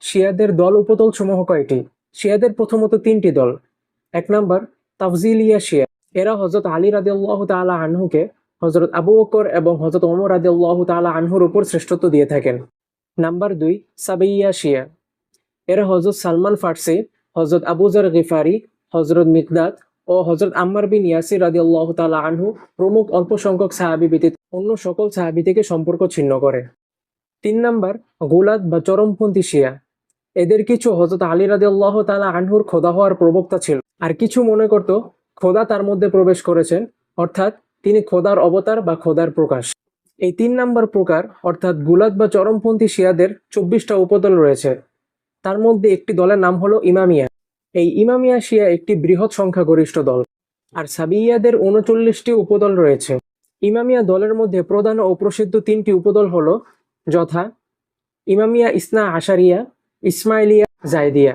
শিয়াদের দল উপদল সমূহ কয়টি? শিয়াদের প্রথমত তিনটি দল। এক নম্বর, তাফজিলিয়া শিয়া। এরা হজরত আলী রাদিয়াল্লাহু তাআলা আনহুকে হজরত আবু বকর এবং হজরত ওমর রাদিয়াল্লাহু তাআলা আনহুর উপর শ্রেষ্ঠত্ব দিয়ে থাকেন। নাম্বার দুই, সাবেইয়া শিয়া। এরা হজরত সালমান ফার্সি হজরত আবুজার গিফারি হজরত মিকদাদ ও হজরত আম্মার বিন ইয়াসির রাদিয়াল্লাহু তাআলা আনহু প্রমুখ অল্প সংখ্যক সাহাবি ব্যতীত অন্য সকল সাহাবি থেকে সম্পর্ক ছিন্ন করে। তিন নাম্বার, গোলাদ বা চরমপন্থী শিয়া। এদের কিছু হজরত আলী রাদিয়াল্লাহু তাআলা আনহুর খোদা হওয়ার প্রবক্তা ছিল। আর কিছু মনে করত, খোদা তার মধ্যে প্রবেশ করেছেন, অর্থাৎ তিনি খোদার অবতার বা খোদার প্রকাশ। এই তিন নাম্বার প্রকার, অর্থাৎ গুলাদ বা চরমপন্থী শিয়াদের চব্বিশটা উপদল রয়েছে। তার মধ্যে একটি দলের নাম হলো ইমামিয়া। এই ইমামিয়া শিয়া একটি বৃহৎ সংখ্যাগরিষ্ঠ দল। আর সাবিয়াদের উনচল্লিশটি উপদল রয়েছে। ইমামিয়া দলের মধ্যে প্রধান ও প্রসিদ্ধ তিনটি উপদল হলো, যথা ইমামিয়া ইসনা আশারিয়া ইসমাইলিয়া জায়দিয়া।